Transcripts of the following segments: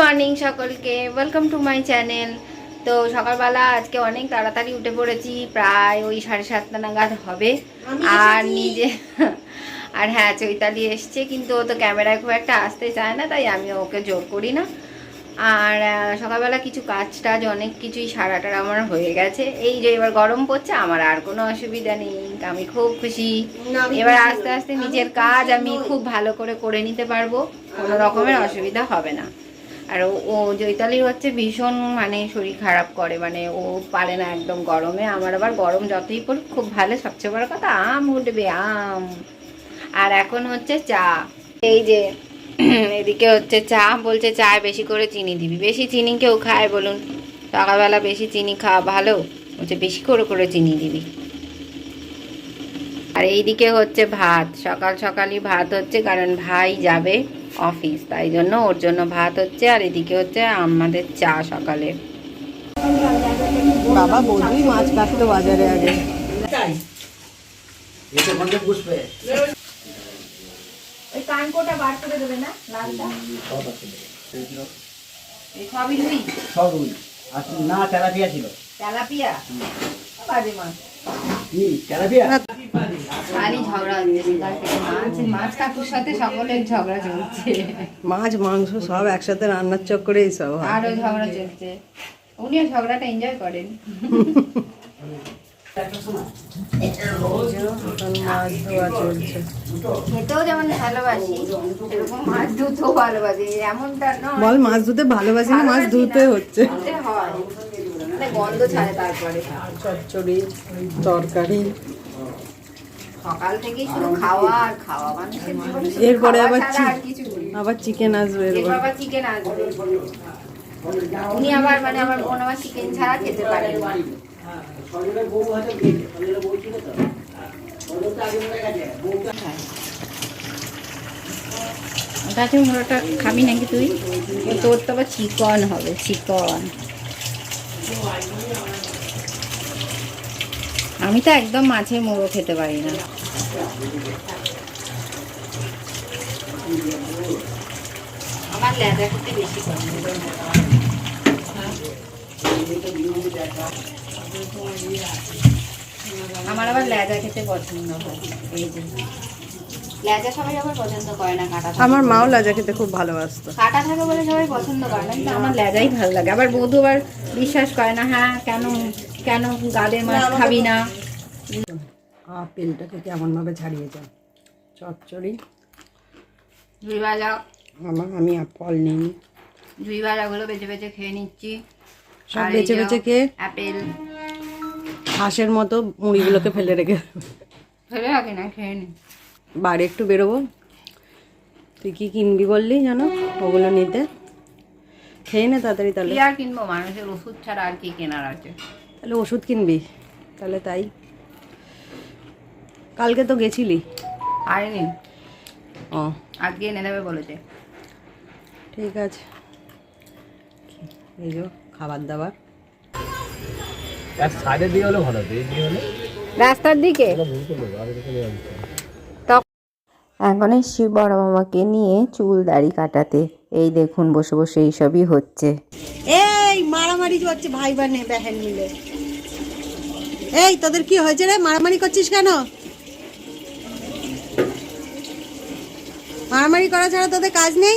Morning সকলকে welcome to my channel তো সকালবেলা আজকে অনেক তাড়াতাড়ি উঠে পড়েছি প্রায় ওই সাড়ে সাতটা নাগাদ হবে। আর নিজে আর হ্যাঁ চৈতালি এসছে কিন্তু ও তো ক্যামেরায় খুব একটা আসতে চায় না তাই আমি ওকে জোর করি না। আর সকালবেলা কিছু কাজ টাজ অনেক কিছুই সারাটার আমার হয়ে গেছে। এই যে এবার গরম পড়ছে আমার আর কোনো অসুবিধা নেই আমি খুব খুশি। এবার আস্তে আস্তে নিজের কাজ আমি খুব ভালো করে করে নিতে পারব কোনো রকমের অসুবিধা হবে না। আর ও- জৈতালির হচ্ছে ভীষণ মানে শরীর খারাপ করে মানে ও পারে না একদম গরমে। আমার আবার গরম যতই পড়ুক, খুব ভালো। সবচেয়ে বড় কথা, আম উঠবে, আম। আর এখন হচ্ছে চা। এই যে, এদিকে হচ্ছে চা, বলছে চায় বেশি করে চিনি দিবি। বেশি চিনি কেউ খায় বলুন। সকালবেলা বেশি চিনি খাওয়া ভালো? বলছে বেশি করে করে চিনি দিবি। আর এইদিকে হচ্ছে ভাত। সকাল সকালই ভাত হচ্ছে, কারণ ভাই যাবে। অফিস তাই জন্য ওর জন্য ভাত হচ্ছে আর এদিকে হচ্ছে আমাদের চা সকালে। বাবা বৌদি মাছ কাটতো বাজারে আগে। না তেলাপিয়া ছিল। তেলাপিয়া? বাজে মাছ। মাছ মাছ কাকুর সাথে সকলের ঝগড়া মাছ মাংস সব একসাথে রান্নার চক্করেই সব আরও ঝগড়া চলছে। উনিও ঝগড়াটা এনজয় করেন। মাছ ধোয়া চলছে যেমন ভালোবাসি মাছ ধুতেও ভালোবাসি। এমনটা নয়। বল মাছ ধুতে ভালোবাসি না মাছ ধুতে হচ্ছে? হয়। মানে গন্ধ ছাড়ে তারপরে। চচ্চড়ি তরকারি। সকাল থেকেই শুধু খাওয়া আর খাওয়া মানুষের এরপরে আবার। আবার চিকেন আসবে এরপর। এরপর আবার চিকেন আসবে। উনি আবার মানে আমার বোন আমার চিকেন ছাড়া খেতে গাছের মুড়োটা খাবি নাকি তুই? তোর তো আবার চিকন হবে চিকন আমি তো একদম মাছের মুড়ো খেতে পারি না। আমার আবার লেদা খেতে পছন্দ হয়। এই যে। লেজা সবাই আবার পছন্দ করে না কাটা আমার মাও লাজা খেতে খুব ভালোবাসতো। কাটা থাকে বলে সবাই পছন্দ করে না কিন্তু আমার লেজাই ভালো লাগে। আবার বধু আবার বিশ্বাস করে না হ্যাঁ কেন কেন গাদের মাছ খাবি না? আপেলটাকে কেমন ভাবে ছাড়িয়ে যায় চচ্চড়ি। ঝুই ভাজা আমার আমি আর ফল নিই ঝুই ভাজাগুলো বেছে বেছে খেয়ে নিচ্ছি। সব বেছে বেছে খেয়ে অ্যাপেল হাঁসের মতো মুড়িগুলোকে ফেলে রেখে ফেলে রাখি না খেয়ে নি। বাড়ি একটু বেরোবো। তুই কি কিনবি বললি জানো? ওগুলো নিতে। খেয়ে নে তাড়াতাড়ি তাহলে। আর কিনবো? মানুষের ওষুধ ছাড়া আর কি কেনার আছে? তাহলে ওষুধ কিনবি। তাহলে তাই। কালকে তো গেছিলি। পারিনি ও। আজকে এনে দেবে বলেছে। ঠিক আছে। এই যে খাবার দাবার। এক সাইডে দিয়ে হলে ভালো হতো দিয়ে হলে। রাস্তার দিকে ভুল করল আগে থেকে নেওয়া যেত। এখন এসছি বড় মামাকে নিয়ে চুল দাড়ি কাটাতে। এই দেখুন বসে বসে এইসবই হচ্ছে। এই মারামারি করছে ভাই বানে বেহেন মিলে। এই তোদের কি হয়েছে রে? মারামারি করছিস কেন? মারামারি করা ছাড়া তোদের কাজ নেই?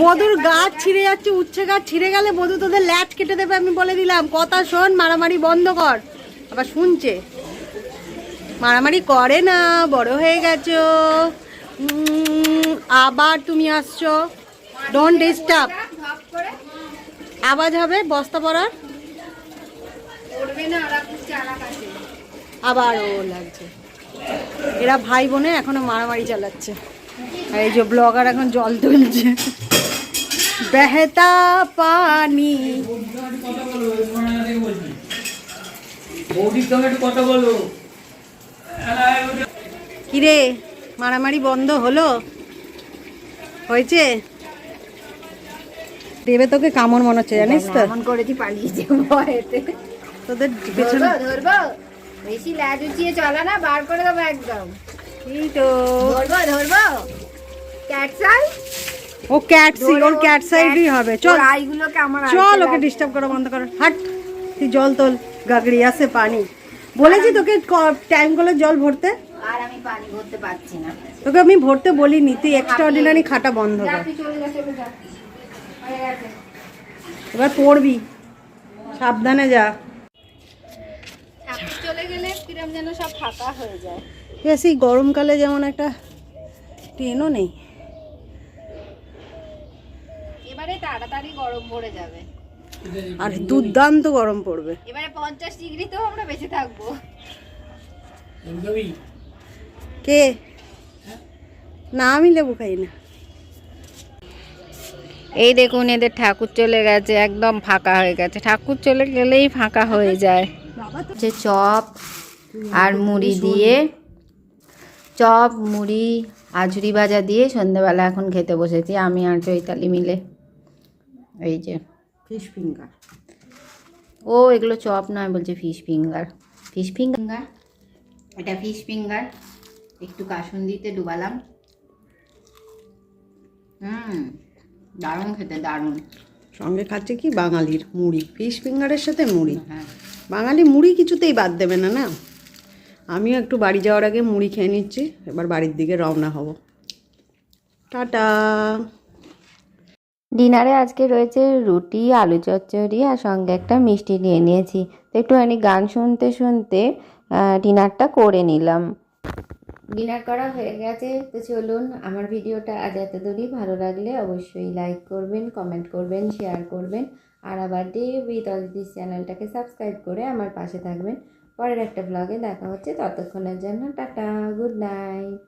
বধুর গাছ ছিঁড়ে যাচ্ছে উচ্ছে গাছ ছিঁড়ে গেলে বধু তোদের ল্যাচ কেটে দেবে আমি বলে দিলাম। কথা শোন মারামারি বন্ধ কর। আবার শুনছে। মারামারি করে না বড় হয়ে গেছো। আবার তুমি আসছো। ডোন্ট ডিস্টার্ব আওয়াজ হবে বস্তা পড়ার? আবার ও লাগছে। এরা ভাই বোনে এখনও মারামারি চালাচ্ছে। এই যে ব্লগার এখন জল তুলছে। বেহতা পানি। কিরে? মারামারি বন্ধ হলো? হয়েছে? দেবে তোকে কামড় মনে হচ্ছে জানিস তো? এমন করেছি পালিয়েছে ভয়েতে? তোদের পেছনে ধরবো? বেশি ল্যাজ উঁচিয়ে চলা না বার করে দেবো একদম। এই তো। ধরবো ধরবো? ক্যাটসাই ও ক্যাট সি ওর ক্যাট সাইডই হবে। চল। আইগুলোকে আমার চল ওকে ডিস্টার্ব করা বন্ধ কর। হাট তুই জল তোল গাগড়ি আছে পানি। বলেছি তোকে টাইম করে জল ভরতে। আর আমি পানি ভরতে পারছি না। তোকে আমি ভরতে বলিনি তুই এক্সট্রা অর্ডিনারি খাটা বন্ধ কর। এবার পড়বি। সাবধানে যা। চলে গেলে কিরম যেন সব ফাঁকা হয়ে যায়। বেশি গরমকালে যেমন একটা ট্রেনও নেই। এবারে তাড়াতাড়ি গরম পড়ে যাবে। আর দুর্দান্ত গরম পড়বে। এবারে পঞ্চাশ ডিগ্রিতেও আমরা বেঁচে থাকব। কে? না আমি লেবু খাই না। এই দেখুন এদের ঠাকুর চলে গেছে একদম ফাঁকা হয়ে গেছে। ঠাকুর চলে গেলেই ফাঁকা হয়ে যায়। যে চপ আর মুড়ি দিয়ে চপ মুড়ি আজুরি ভাজা দিয়ে সন্ধ্যেবেলা এখন খেতে বসেছি আমি আর চৈতালি মিলে। এই যে। ফিশ ফিঙ্গার ও এগুলো চপ নয় বলছে ফিশ ফিঙ্গার ফিশ ফিঙ্গার এটা ফিশ ফিঙ্গার একটু কাসুন্দিতে ডুবালাম। হুম দারুণ খেতে দারুণ। সঙ্গে খাচ্ছে কি? বাঙালির মুড়ি ফিশ ফিঙ্গারের সাথে মুড়ি। হ্যাঁ। বাঙালি মুড়ি কিছুতেই বাদ দেবে না না? আমিও একটু বাড়ি যাওয়ার আগে মুড়ি খেয়ে নিচ্ছি এবার বাড়ির দিকে রওনা হব। টাটা! ডিনারে আজকে রয়েছে রুটি আলু চচ্চড়ি আর সঙ্গে একটা মিষ্টি নিয়ে নিয়েছি। তো একটুখানি গান শুনতে শুনতে ডিনারটা করে নিলাম। ডিনার করা হয়ে গেছে। তো চলুন আমার ভিডিওটা আজ এত দূরই ভালো লাগলে অবশ্যই লাইক করবেন কমেন্ট করবেন শেয়ার করবেন। আর আবার ডে উইথ অলদিস চ্যানেলটাকে সাবস্ক্রাইব করে আমার পাশে থাকবেন। পরের একটা ব্লগে দেখা হচ্ছে। ততক্ষণের জন্য টাটা গুড নাইট